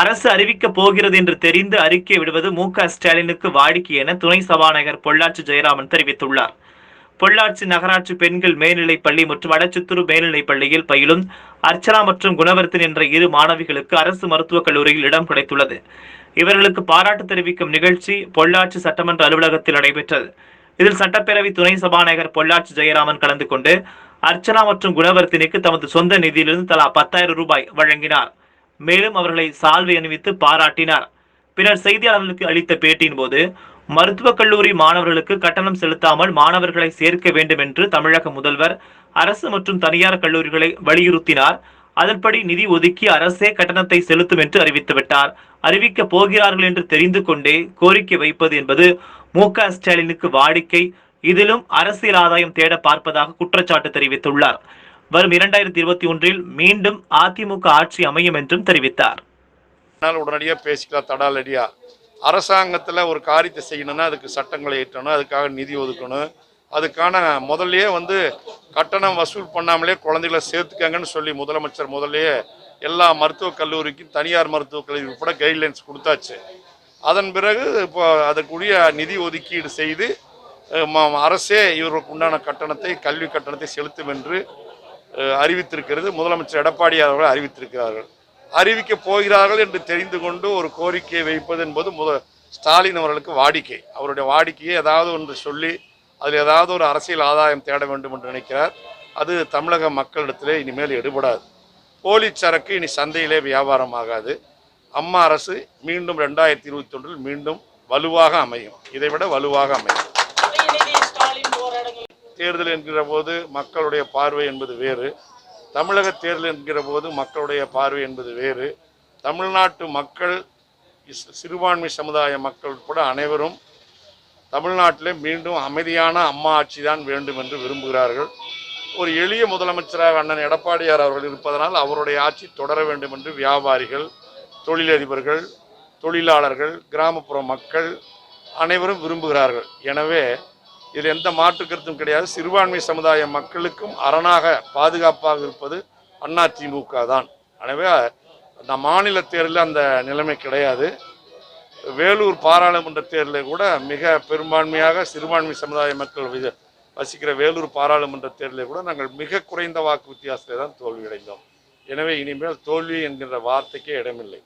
அரசு அறிவிக்கப் போகிறது என்று தெரிந்து அறிக்கை விடுவது மு க ஸ்டாலினுக்கு வாடிக்கை என துணை சபாநாயகர் பொள்ளாச்சி ஜெயராமன் தெரிவித்துள்ளார். பொள்ளாச்சி நகராட்சி பெண்கள் மேல்நிலைப் பள்ளி மற்றும் வடச்சித்தூர் மேல்நிலைப் பள்ளியில் பயிலும் அர்ச்சனா மற்றும் குணவர்த்தன் என்ற இரு மாணவிகளுக்கு அரசு மருத்துவக் கல்லூரியில் இடம் கிடைத்துள்ளது. இவர்களுக்கு பாராட்டு தெரிவிக்கும் நிகழ்ச்சி பொள்ளாச்சி சட்டமன்ற அலுவலகத்தில் நடைபெற்றது. இதில் சட்டப்பேரவை துணை சபாநாயகர் பொள்ளாச்சி ஜெயராமன் கலந்து கொண்டு அர்ச்சனா மற்றும் குணவர்த்தினிக்கு தமது சொந்த நிதியிலிருந்து தலா பத்தாயிரம் ரூபாய் வழங்கினார். மேலும் அவர்களை சால்வை அணிவித்து பாராட்டினார். பின்னர் செய்தியாளர்களுக்கு அளித்த பேட்டியின் போது மருத்துவக் கல்லூரி மாணவர்களுக்கு கட்டணம் செலுத்தாமல் மாணவர்களை சேர்க்க வேண்டும் என்று தமிழக முதல்வர் அரசு மற்றும் தனியார் கல்லூரிகளை வலியுறுத்தினார். அதன்படி நிதி ஒதுக்கி அரசே கட்டணத்தை செலுத்தும் என்று அறிவித்துவிட்டார் அறிவிக்க போகிறார்கள் என்று தெரிந்து கொண்டே கோரிக்கை வைப்பது என்பது மு. க. ஸ்டாலினுக்கு வாடிக்கை. இதிலும் அரசியல் ஆதாயம் தேட பார்ப்பதாக குற்றச்சாட்டு தெரிவித்துள்ளார். வரும் இரண்டாயிரத்தி இருபத்தி ஒன்றில் மீண்டும் அதிமுக ஆட்சி அமையும் என்றும் தெரிவித்தார். அதனால் உடனடியாக பேசிக்கலாம் தடாலடியா. அரசாங்கத்தில் ஒரு காரியத்தை செய்யணும்னா அதுக்கு சட்டங்களை ஏற்றணும் அதுக்காக நிதி ஒதுக்கணும். அதுக்கான முதல்லையே வந்து கட்டணம் வசூல் பண்ணாமலே குழந்தைகளை சேர்த்துக்கங்கன்னு சொல்லி முதலமைச்சர் முதல்லையே எல்லா மருத்துவக் கல்லூரிக்கும் தனியார் மருத்துவக் கல்லூரி உட்பட கைட்லைன்ஸ் கொடுத்தாச்சு. அதன் பிறகு இப்போ அதற்குரிய நிதி ஒதுக்கீடு செய்து அரசே இவருக்கு உண்டான கட்டணத்தை கல்வி கட்டணத்தை செலுத்தும் என்று அறிவித்திருக்கிறது. முதலமைச்சர் எடப்பாடி அவர்கள் அறிவித்திருக்கிறார்கள். அறிவிக்க போகிறார்கள் என்று தெரிந்து கொண்டு ஒரு கோரிக்கையை வைப்பது என்பது முத ஸ்டாலின் அவர்களுக்கு வாடிக்கை. அவருடைய வாடிக்கையை ஏதாவது ஒன்று சொல்லி அதில் ஏதாவது ஒரு அரசியல் ஆதாயம் தேட வேண்டும் என்று நினைக்கிறார். அது தமிழக மக்களிடத்திலே இனிமேல் எடுபடாது. போலி சரக்கு இனி சந்தையிலே வியாபாரம் ஆகாது. அம்மா அரசு மீண்டும் ரெண்டாயிரத்தி இருபத்தி ஒன்றில் மீண்டும் வலுவாக அமையும். இதைவிட வலுவாக அமையும். தேர்தல் என்கிற போது மக்களுடைய பார்வை என்பது வேறு. தமிழக தேர்தல் என்கிற போது மக்களுடைய பார்வை என்பது வேறு. தமிழ்நாட்டு மக்கள் சிறுபான்மை சமுதாய மக்கள் உட்பட அனைவரும் தமிழ்நாட்டிலே மீண்டும் அமைதியான அம்மா ஆட்சி தான் வேண்டும் என்று விரும்புகிறார்கள். ஒரு எளிய முதலமைச்சராக அண்ணன் எடப்பாடியார் அவர்கள் இருப்பதனால் அவருடைய ஆட்சி தொடர வேண்டும் என்று வியாபாரிகள் தொழிலதிபர்கள் தொழிலாளர்கள் கிராமப்புற மக்கள் அனைவரும் விரும்புகிறார்கள். எனவே இதில் எந்த மாற்று கருத்தும் கிடையாது. சிறுபான்மை சமுதாய மக்களுக்கும் அரணாக பாதுகாப்பாக இருப்பது அண்ணா திமுக தான். எனவே அந்த மாநில தேர்தலில் அந்த நிலைமை கிடையாது. வேலூர் பாராளுமன்ற தேர்தலில் கூட மிக பெரும்பான்மையாக சிறுபான்மை சமுதாய மக்கள் வசிக்கிற வேலூர் பாராளுமன்ற தேர்தலில் கூட நாங்கள் மிக குறைந்த வாக்கு வித்தியாசத்தில் தான் தோல்வியடைந்தோம். எனவே இனிமேல் தோல்வி என்கின்ற வார்த்தைக்கே இடமில்லை.